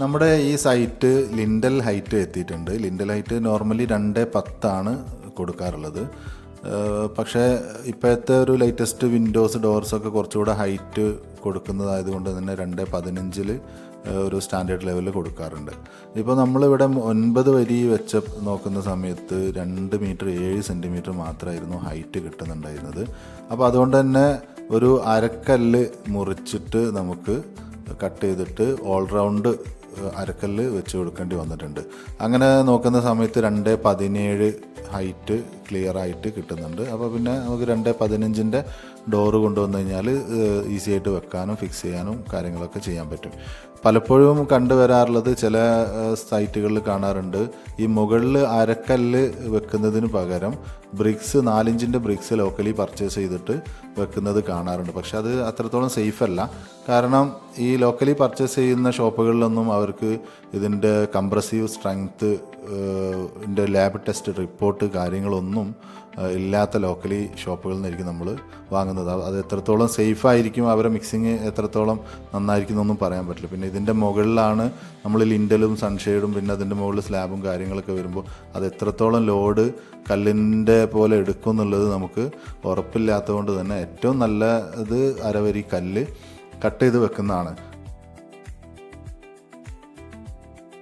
നമ്മുടെ ഈ site lintel height എത്തിയിട്ടുണ്ട്. ലിൻഡൽ ഹൈറ്റ് നോർമലി രണ്ട് പത്താണ് കൊടുക്കാറുള്ളത്. പക്ഷേ ഇപ്പോഴത്തെ ഒരു ലേറ്റസ്റ്റ് വിൻഡോസ് ഡോർസൊക്കെ കുറച്ചുകൂടെ ഹൈറ്റ് കൊടുക്കുന്നതായതുകൊണ്ട് തന്നെ രണ്ട് പതിനഞ്ചിൽ ഒരു സ്റ്റാൻഡേർഡ് ലെവലിൽ കൊടുക്കാറുണ്ട്. ഇപ്പോൾ നമ്മളിവിടെ ഒൻപത് വരി വെച്ച് നോക്കുന്ന സമയത്ത് രണ്ട് മീറ്റർ ഏഴ് സെന്റിമീറ്റർ മാത്രമായിരുന്നു ഹൈറ്റ് കിട്ടുന്നുണ്ടായിരുന്നത്. അപ്പോൾ അതുകൊണ്ട് തന്നെ ഒരു അരക്കല്ല് മുറിച്ചിട്ട് നമുക്ക് കട്ട് ചെയ്തിട്ട് ഓൾറൗണ്ട് അരക്കല്ല് വെച്ച് കൊടുക്കേണ്ടി വന്നിട്ടുണ്ട്. അങ്ങനെ നോക്കുന്ന സമയത്ത് രണ്ട് പതിനേഴ് ഹൈറ്റ് ക്ലിയർ ആയിട്ട് കിട്ടുന്നുണ്ട്. അപ്പോൾ പിന്നെ നമുക്ക് രണ്ട് പതിനഞ്ചിന്റെ ഡോറ് കൊണ്ടുവന്നു കഴിഞ്ഞാൽ ഈസി ആയിട്ട് വെക്കാനും ഫിക്സ് ചെയ്യാനും കാര്യങ്ങളൊക്കെ ചെയ്യാൻ പറ്റും. പലപ്പോഴും കണ്ടുവരാറുള്ളത് ചില സൈറ്റുകളിൽ കാണാറുണ്ട്. ഈ മുകളിൽ അരക്കല്ല് വെക്കുന്നതിന് പകരം ബ്രിക്സ് നാലിഞ്ചിന്റെ ബ്രിക്സ് ലോക്കലി പർച്ചേസ് ചെയ്തിട്ട് വെക്കുന്നത് കാണാറുണ്ട്. പക്ഷെ അത് അത്രത്തോളം സേഫ് അല്ല. കാരണം ഈ ലോക്കലി പർച്ചേസ് ചെയ്യുന്ന ഷോപ്പുകളിലൊന്നും അവർക്ക് ഇതിന്റെ കംപ്രസീവ് സ്ട്രെങ്ത്ത് ഇതിന്റെ ലാബ് ടെസ്റ്റ് റിപ്പോർട്ട് കാര്യങ്ങളൊന്നും ഇല്ലാത്ത ലോക്കലി ഷോപ്പുകളിൽ നിന്നായിരിക്കും നമ്മൾ വാങ്ങുന്നത്. അത് എത്രത്തോളം സേഫ് ആയിരിക്കും അവരെ മിക്സിങ് എത്രത്തോളം നന്നായിരിക്കും എന്നൊന്നും പറയാൻ പറ്റില്ല. പിന്നെ ഇതിന്റെ മുകളിലാണ് നമ്മൾ ലിൻഡലും സൺഷെയ്ഡും പിന്നെ അതിന്റെ മുകളിൽ സ്ലാബും കാര്യങ്ങളൊക്കെ വരുമ്പോൾ അത് എത്രത്തോളം ലോഡ് കല്ലിന്റെ പോലെ എടുക്കും എന്നുള്ളത് നമുക്ക് ഉറപ്പില്ലാത്തതുകൊണ്ട് തന്നെ ഏറ്റവും നല്ല ഇത് അരവരി കല്ല് കട്ട് ചെയ്ത് വെക്കുന്നതാണ്.